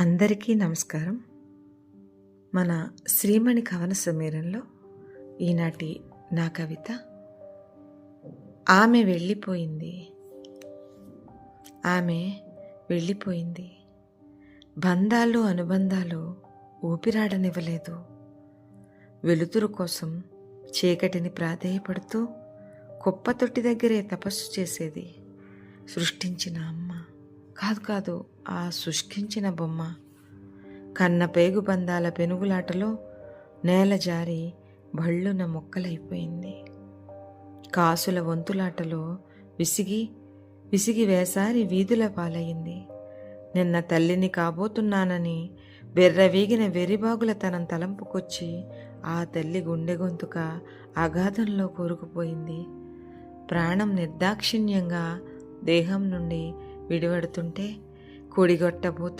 అందరికీ నమస్కారం. మన శ్రీమణి కవన సమీరంలో ఈనాటి నా కవిత ఆమె వెళ్ళిపోయింది. ఆమె వెళ్ళిపోయింది. బంధాలు అనుబంధాలు ఊపిరాడనివ్వలేదు. వెలుతురు కోసం చీకటిని ప్రాధేయపడుతూ కుప్ప తొట్టి దగ్గరే తపస్సు చేసేది సృష్టించిన అమ్మ. కాదు కాదు ఆ శుష్కించిన బొమ్మ. కన్న పేగు బంధాల పెనుగులాటలో నేల జారి భళ్ళున మొక్కలైపోయింది. కాసుల వంతులాటలో విసిగి విసిగి వేసారి వీధుల పాలయ్యింది నిన్న తల్లిని కాబోతున్నానని బెర్రవీగిన వెరిబాగుల తనం తలంపుకొచ్చి ఆ తల్లి గుండె గొంతుక అగాధంలో కూరుకుపోయింది. ప్రాణం నిర్దాక్షిణ్యంగా దేహం నుండి విడివడుతుంటే కొడిగొట్టబోతున్న